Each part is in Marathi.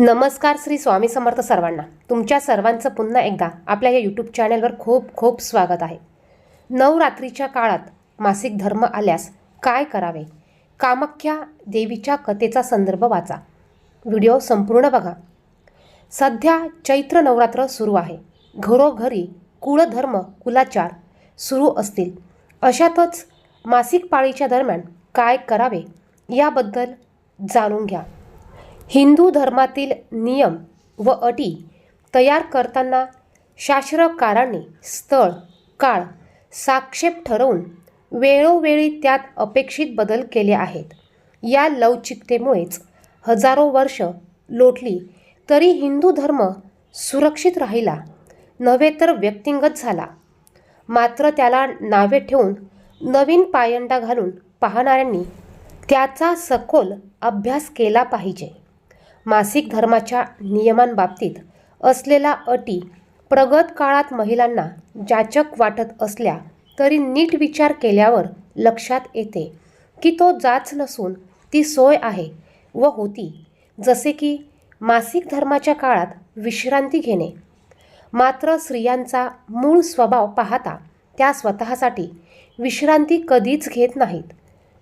नमस्कार श्री स्वामी समर्थ सर्वांना. तुमच्या सर्वांचं पुन्हा एकदा आपल्या या यूट्यूब चॅनलवर खूप खूप स्वागत आहे. नवरात्रीच्या काळात मासिक धर्म आल्यास काय करावे? कामाख्या देवीच्या कथेचा संदर्भ वाचा. व्हिडिओ संपूर्ण बघा. सध्या चैत्र नवरात्र सुरू आहे. घरोघरी कुळधर्म कुलाचार सुरू असतील. अशातच मासिक पाळीच्या दरम्यान काय करावे? याबद्दल जाणून घ्या. हिंदू धर्मातील नियम व अटी तयार करताना शास्त्रकारांनी स्थळ काळ साक्षेप ठरवून वेळोवेळी त्यात अपेक्षित बदल केले आहेत. या लवचिकतेमुळेच हजारो वर्ष लोटली तरी हिंदू धर्म सुरक्षित राहिला नव्हे तर व्यक्तिगत झाला. मात्र त्याला नावे ठेवून नवीन पायंडा घालून पाहणाऱ्यांनी त्याचा सखोल अभ्यास केला पाहिजे. मासिक धर्माच्या नियमांबाबतीत असलेला अटी प्रगत काळात महिलांना जाचक वाटत असल्या तरी नीट विचार केल्यावर लक्षात येते की तो जाच नसून ती सोय आहे व होती. जसे की मासिक धर्माच्या काळात विश्रांती घेणे. मात्र स्त्रियांचा मूळ स्वभाव पाहता त्या स्वतःसाठी विश्रांती कधीच घेत नाहीत.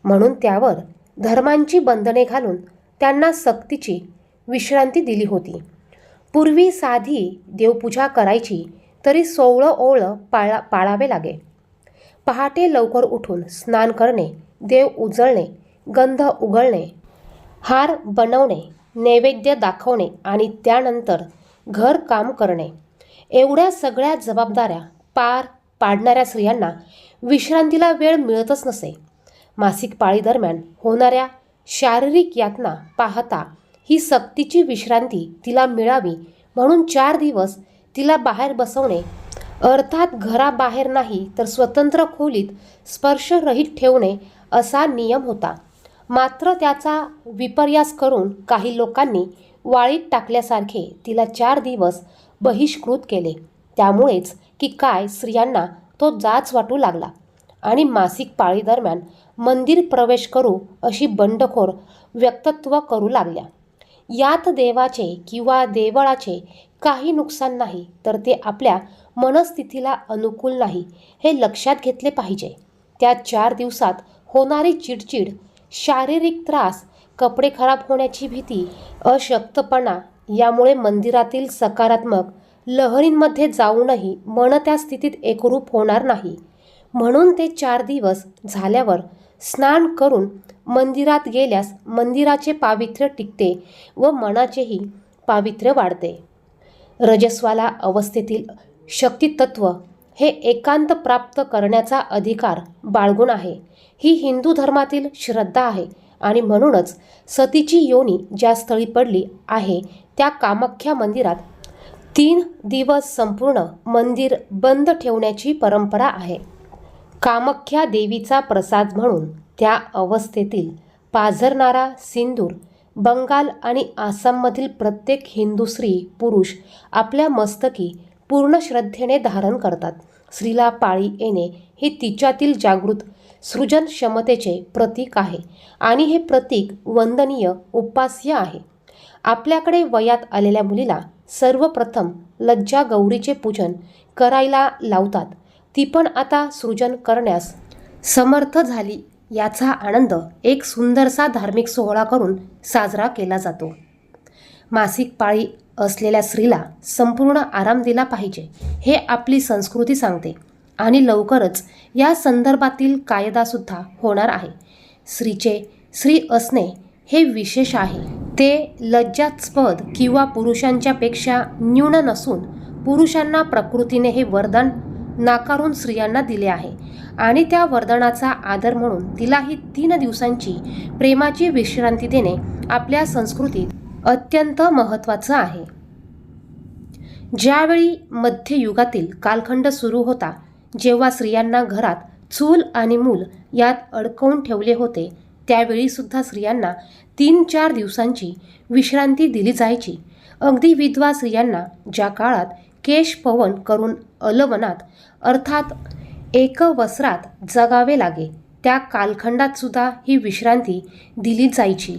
म्हणून त्यावर धर्मांची बंधने घालून त्यांना सक्तीची विश्रांती दिली होती. पूर्वी साधी देवपूजा करायची तरी सोवळं ओळं पाळा पाळावे लागे. पहाटे लवकर उठून स्नान करणे देव उजळणे गंध उगळणे हार बनवणे नैवेद्य दाखवणे आणि त्यानंतर घर काम करणे. एवढ्या सगळ्या जबाबदाऱ्या पार पाडणाऱ्या स्त्रियांना विश्रांतीला वेळ मिळतच नसे. मासिक पाळीदरम्यान होणाऱ्या शारीरिक यातना पाहता ही सक्तीची विश्रांती तिला मिळावी म्हणून चार दिवस तिला बाहेर बसवणे. अर्थात घराबाहेर नाही तर स्वतंत्र खोलीत स्पर्शरहित ठेवणे असा नियम होता. मात्र त्याचा विपर्यास करून काही लोकांनी वाळीत टाकल्यासारखे तिला चार दिवस बहिष्कृत केले. त्यामुळेच की काय स्त्रियांना तो जाच वाटू लागला आणि मासिक पाळीदरम्यान मंदिर प्रवेश करू अशी बंडखोर व्यक्तत्व करू लागल्या. यात देवाचे किंवा देवळाचे काही नुकसान नाही तर ते आपल्या मनस्थितीला अनुकूल नाही हे लक्षात घेतले पाहिजे. त्या चार दिवसात होणारी चिडचिड शारीरिक त्रास कपडे खराब होण्याची भीती अशक्तपणा यामुळे मंदिरातील सकारात्मक लहरींमध्ये जाऊनही मन त्या स्थितीत एकरूप होणार नाही. म्हणून ते चार दिवस झाल्यावर स्नान करून मंदिरात गेल्यास मंदिराचे पावित्र्य टिकते व मनाचेही पावित्र्य वाढते. रजस्वाला अवस्थेतील शक्तितत्व हे एकांत प्राप्त करण्याचा अधिकार बाळगून आहे. ही हिंदू धर्मातील श्रद्धा आहे आणि म्हणूनच सतीची योनी ज्या स्थळी पडली आहे त्या कामाख्या मंदिरात तीन दिवस संपूर्ण मंदिर बंद ठेवण्याची परंपरा आहे. कामाख्या देवीचा प्रसाद म्हणून त्या अवस्थेतील पाझरणारा सिंदूर बंगाल आणि आसाममधील प्रत्येक हिंदू स्त्री पुरुष आपल्या मस्तकी पूर्ण श्रद्धेने धारण करतात. स्त्रीला पाळी येणे हे तिच्यातील जागृत सृजन क्षमतेचे प्रतीक आहे आणि हे प्रतीक वंदनीय उपास्य आहे. आपल्याकडे वयात आलेल्या मुलीला सर्वप्रथम लज्जा गौरीचे पूजन करायला लावतात. ती पण आता सृजन करण्यास समर्थ झाली याचा आनंद एक सुंदरसा धार्मिक सोहळा करून साजरा केला जातो. मासिक पाळी असलेल्या स्त्रीला संपूर्ण आराम दिला पाहिजे हे आपली संस्कृती सांगते आणि लवकरच या संदर्भातील कायदासुद्धा होणार आहे. स्त्रीचे स्त्री असणे हे विशेष आहे. ते लज्जास्पद किंवा पुरुषांच्यापेक्षा न्यून नसून पुरुषांना प्रकृतीने हे वरदान नाकारून स्त्रियांना दिले आहे. आणि त्या वरदानाचा आदर म्हणून तिलाही तीन दिवसांची प्रेमाची विश्रांती देणे आपल्या संस्कृतीत अत्यंत महत्त्वाचं आहे. ज्यावेळी मध्ययुगातील कालखंड सुरू होता जेव्हा स्त्रियांना घरात चूल आणि मूल यात अडकवून ठेवले होते त्यावेळीसुद्धा स्त्रियांना तीन चार दिवसांची विश्रांती दिली जायची. अगदी विधवा स्त्रियांना ज्या काळात केश पवन करून अलवनात अर्थात एकवस्त्रात जगावे लागे. त्या कालखंडात सुद्धा ही विश्रांती दिली जायची.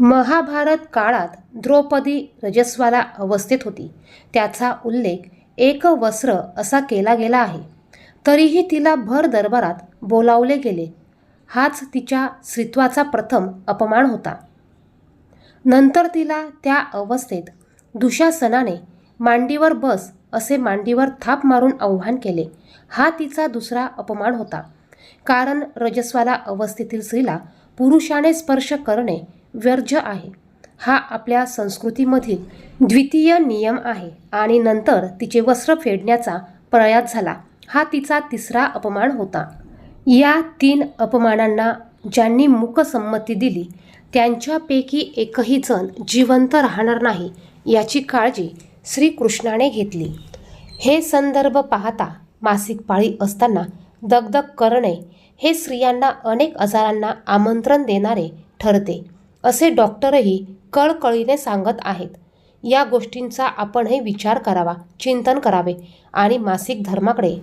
महाभारत काळात द्रौपदी रजस्वाला अवस्थेत होती. त्याचा उल्लेख एक वस्त्र असा केला गेला आहे. तरीही तिला भर दरबारात बोलावले गेले. हाच तिच्या स्त्रीत्वाचा प्रथम अपमान होता. नंतर तिला त्या अवस्थेत दुशासनाने मांडीवर बस असे मांडीवर थाप मारून आव्हान केले. हा तिचा दुसरा अपमान होता. कारण रजस्वाला अवस्थेतील स्त्रीला पुरुषाने स्पर्श करणे व्यर्ज आहे. हा आपल्या संस्कृतीमधील द्वितीय नियम आहे आणि नंतर तिचे वस्त्र फेडण्याचा प्रयास झाला. हा तिचा तिसरा अपमान होता. या तीन अपमानांना ज्यांनी मूकसंमती दिली त्यांच्यापैकी एकही जण जिवंत राहणार नाही याची काळजी श्रीकृष्णाने घेतली. हे संदर्भ पाहता मासिक पाळी असताना दगदग करणे हे स्त्रियांना अनेक आजारांना आमंत्रण देणारे ठरते असे डॉक्टरही कळकळीने सांगत आहेत. या गोष्टींचा आपणही विचार करावा चिंतन करावे आणि मासिक धर्माकडे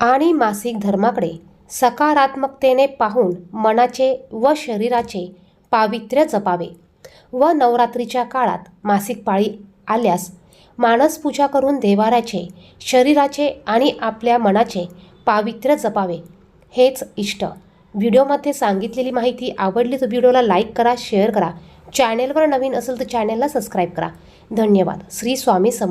आणि मासिक धर्माकडे सकारात्मकतेने पाहून मनाचे व शरीराचे पावित्र्य जपावे. व नवरात्रीच्या काळात मासिक पाळी आल्यास मानसपूजा करून देवाऱ्याचे शरीराचे आणि आपल्या मनाचे पावित्र्य जपावे. हेच इष्ट. व्हिडिओमध्ये सांगितलेली माहिती आवडली तर व्हिडिओला लाईक करा शेअर करा. चॅनेलवर नवीन असेल तर चॅनेलला सबस्क्राईब करा. धन्यवाद. श्री स्वामी समर्थ